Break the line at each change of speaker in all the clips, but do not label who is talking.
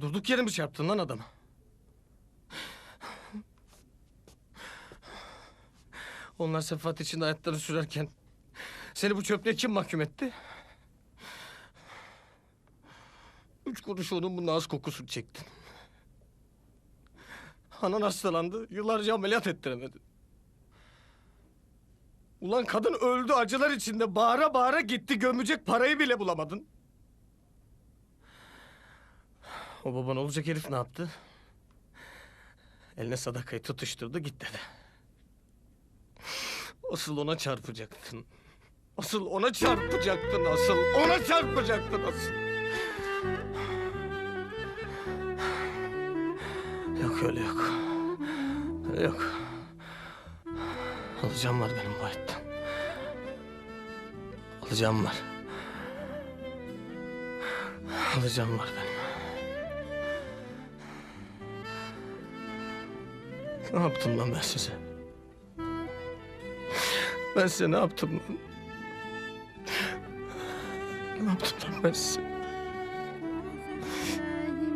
Durduk yere mi çarptın lan adamı? Onlar sefahat içinde hayatları sürerken seni bu çöplüğe kim mahkum etti? Üç kuruş onun bunun ağız kokusunu çektin. Anan hastalandı, yıllarca ameliyat ettiremedi. Ulan kadın öldü acılar içinde bağıra bağıra gitti gömecek parayı bile bulamadın. O baban olacak herif ne yaptı? Eline sadakayı tutuşturdu git dedi. Asıl ona çarpacaktın. Asıl ona çarpacaktın asıl. Ona çarpacaktın asıl. Yok öyle yok. Öyle yok. Alacağım var benim bu hayatten. Alacağım var. Alacağım var benim. Ne yaptım lan ben size? Ben size ne yaptım lan? Ne yaptım lan ben size?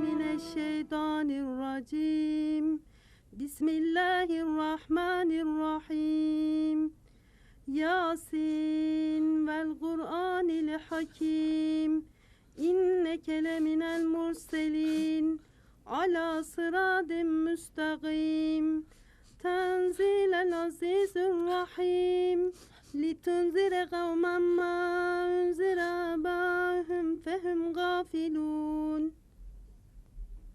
Mineşşeytanirracim Bismillahirrahmanirrahim Yasin vel Kur'anil Hakim İnneke leminel murselin على صراط مستقيم. تنزيل العزيز الرحيم. لتنذر قوما ما أنذر آباؤهم فهم غافلون.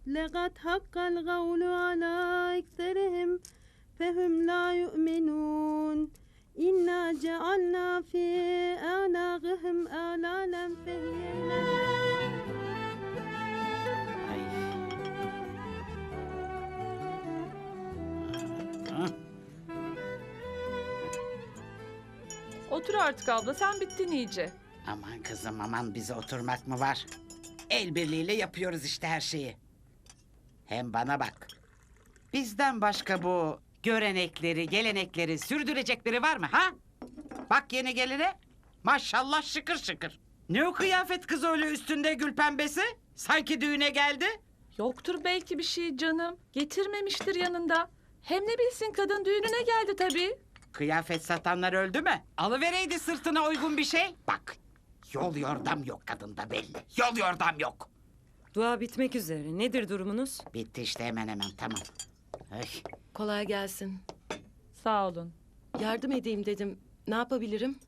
لقد حق القول على أكثرهم فهم لا يؤمنون. إنا جعلنا في أعناقهم آلالا فهي
Otur artık abla sen bittin iyice.
Aman kızım aman bize oturmak mı var? El birliğiyle yapıyoruz işte her şeyi. Hem bana bak. Bizden başka bu görenekleri, gelenekleri sürdürecek biri var mı ha? Bak yeni geline. Maşallah şıkır şıkır. Ne o kıyafet kız öyle üstünde gül pembesi? Sanki düğüne geldi.
Yoktur belki bir şey canım. Getirmemiştir yanında. Hem ne bilsin kadın düğününe geldi tabii.
Kıyafet satanlar öldü mü? Alıvereydi sırtına uygun bir şey. Bak yol yordam yok kadında belli. Yol yordam yok.
Dua bitmek üzere. Nedir durumunuz?
Bitti işte hemen hemen tamam. Ay.
Kolay gelsin.
Sağ olun.
Yardım edeyim dedim. Ne yapabilirim?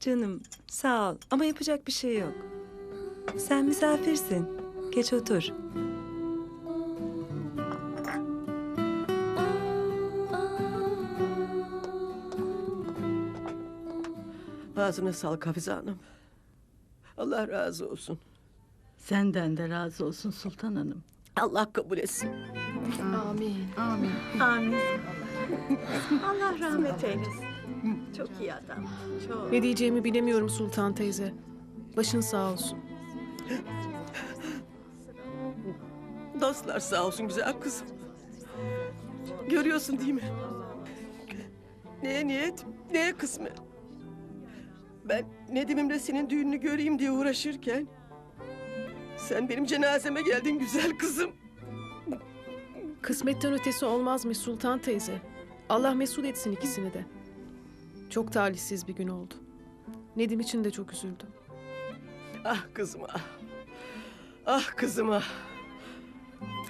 Canım sağ ol ama yapacak bir şey yok. Sen misafirsin. Geç otur.
Ağzına sağlık Hafize Hanım. Allah razı olsun.
Senden de razı olsun Sultan Hanım.
Allah kabul etsin.
Amin.
Allah rahmet eylesin. Çok iyi adam. Çok.
Ne diyeceğimi bilemiyorum Sultan teyze. Başın sağ olsun.
Dostlar sağ olsun güzel kızım. Görüyorsun değil mi? Neye niyet, neye kısmet. Ben Nedim'imle senin düğününü göreyim diye uğraşırken... ...sen benim cenazeme geldin güzel kızım.
Kısmetten ötesi olmazmış Sultan teyze. Allah mesut etsin ikisini de. Çok talihsiz bir gün oldu. Nedim için de çok üzüldüm.
Ah kızım ah. Ah kızım ah.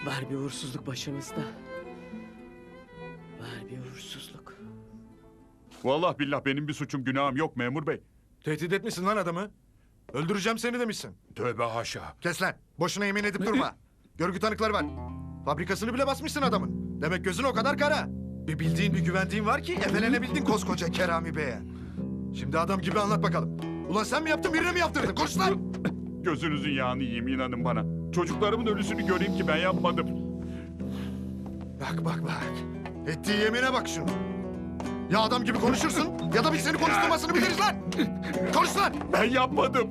Var bir uğursuzluk başımızda. Var bir uğursuzluk.
Vallahi billah benim bir suçum günahım yok memur bey.
Tehdit etmişsin lan adamı. Öldüreceğim seni demişsin.
Tövbe haşa.
Kes lan. Boşuna yemin edip durma. Görgü tanıkları var. Fabrikasını bile basmışsın adamın. Demek gözün o kadar kara. Bir bildiğin bir güvendiğin var ki efelenebildin koskoca Kerami Bey'e. Şimdi adam gibi anlat bakalım. Ulan sen mi yaptın birine mi yaptırdın? Konuş lan.
Gözünüzün yağını yiyeyim inanın bana. Çocuklarımın ölüsünü göreyim ki ben yapmadım.
Bak bak bak. Ettiği yemine bak şunu. Ya adam gibi konuşursun ya da biz seni konuşturmasını biliriz lan. Konuş lan.
Ben yapmadım.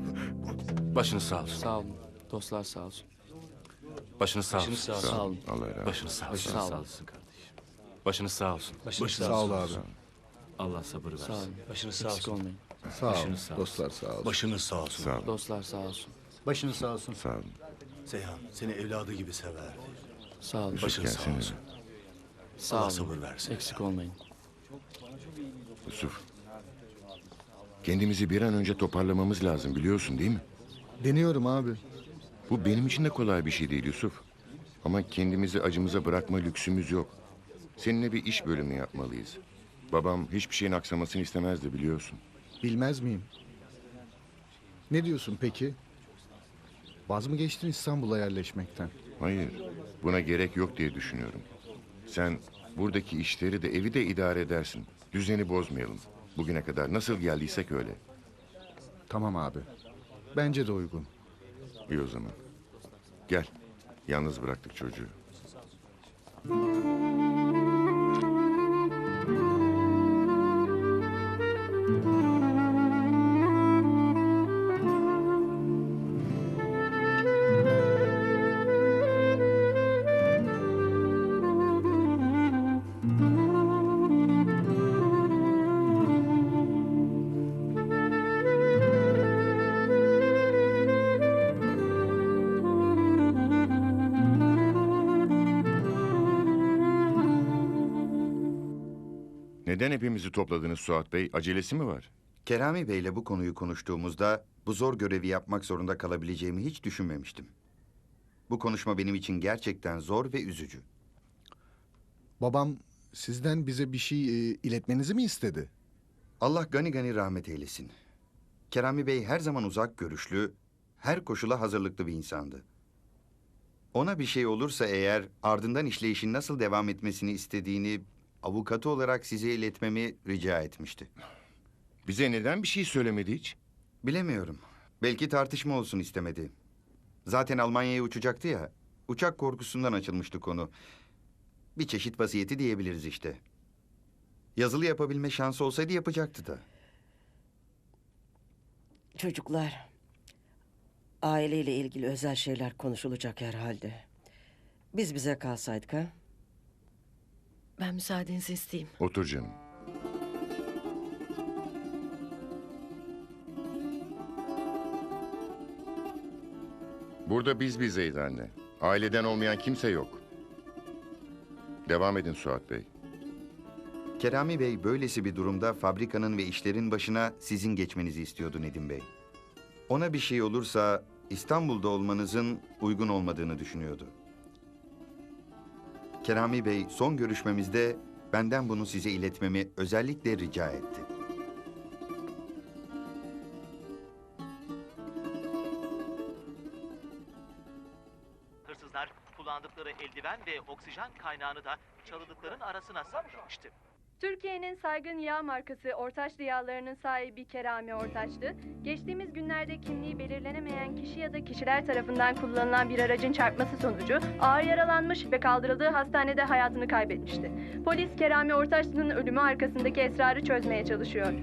Başınız sağ olsun. Sağ olun. Dostlar sağ olsun. Başınız sağ olsun. Sağ olun. Başınız sağ olsun. Sağ olsun kardeşim. Başınız sağ olsun.
Başınız sağ ol abi.
Allah sabır versin.
Sağ olun. Başınız sağ olsun.
olmayın.
Sağ ol.
Başınız sağ olsun.
Dostlar sağ ol.
Başınız sağ olsun. Dostlar sağ olsun.
Başınız sağ olsun.
Sağ olun.
Seyhan seni evladı gibi sever.
Sağ olun.
Başın sağ olsun.
Sağ
Allah
olun.
sabır versin.
Eksik olmayın.
Yusuf. Kendimizi bir an önce toparlamamız lazım biliyorsun değil mi?
Deniyorum abi.
Bu benim için de kolay bir şey değil Yusuf. Ama kendimizi acımıza bırakma lüksümüz yok. Seninle bir iş bölümü yapmalıyız. Babam hiçbir şeyin aksamasını istemezdi biliyorsun.
Bilmez miyim? Ne diyorsun peki? Vaz mı geçtin İstanbul'a yerleşmekten?
Hayır, buna gerek yok diye düşünüyorum. Sen buradaki işleri de evi de idare edersin. Düzeni bozmayalım. Bugüne kadar nasıl geldiysek öyle.
Tamam abi. Bence de uygun.
İyi o zaman. Gel. Yalnız bıraktık çocuğu. Neden hepimizi topladınız Suat Bey? Acelesi mi var?
Kerami Bey'le bu konuyu konuştuğumuzda bu zor görevi yapmak zorunda kalabileceğimi hiç düşünmemiştim. Bu konuşma benim için gerçekten zor ve üzücü.
Babam sizden bize bir şey e, iletmenizi mi istedi?
Allah gani gani rahmet eylesin. Kerami Bey her zaman uzak görüşlü, her koşula hazırlıklı bir insandı. Ona bir şey olursa eğer ardından işleyişin nasıl devam etmesini istediğini avukatı olarak size iletmemi rica etmişti.
Bize neden bir şey söylemedi hiç?
Bilemiyorum. Belki tartışma olsun istemedi. Zaten Almanya'ya uçacaktı ya. Uçak korkusundan açılmıştı konu. Bir çeşit vasiyeti diyebiliriz işte. Yazılı yapabilme şansı olsaydı yapacaktı da.
Çocuklar, aileyle ilgili özel şeyler konuşulacak herhalde. Biz bize kalsaydık ha?
Ben müsaadenizi isteyeyim.
Otur canım. Burada biz bizeyiz anne. Aileden olmayan kimse yok. Devam edin Suat Bey.
Kerami Bey böylesi bir durumda fabrikanın ve işlerin başına sizin geçmenizi istiyordu Nedim Bey. Ona bir şey olursa İstanbul'da olmanızın uygun olmadığını düşünüyordu. Kerami Bey son görüşmemizde benden bunu size iletmemi özellikle rica etti.
Hırsızlar kullandıkları eldiven ve oksijen kaynağını da çalıdıkların arasına saklamıştı.
Türkiye'nin saygın yağ markası Ortaçlı yağlarının sahibi Kerami Ortaçlı, geçtiğimiz günlerde kimliği belirlenemeyen kişi ya da kişiler tarafından kullanılan bir aracın çarpması sonucu ağır yaralanmış ve kaldırıldığı hastanede hayatını kaybetmişti. Polis Kerami Ortaçlı'nın ölümü arkasındaki esrarı çözmeye çalışıyor.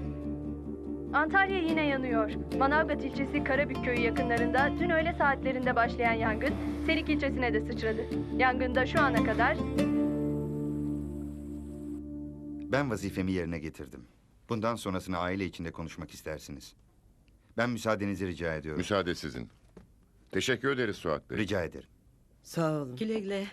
Antalya yine yanıyor. Manavgat ilçesi Karabük köyü yakınlarında dün öğle saatlerinde başlayan yangın Serik ilçesine de sıçradı. Yangında şu ana kadar
Ben vazifemi yerine getirdim. Bundan sonrasını aile içinde konuşmak istersiniz. Ben müsaadenizi rica ediyorum.
Müsaade sizin. Teşekkür ederiz Suat Bey.
Rica ederim.
Sağ olun.
Güle güle.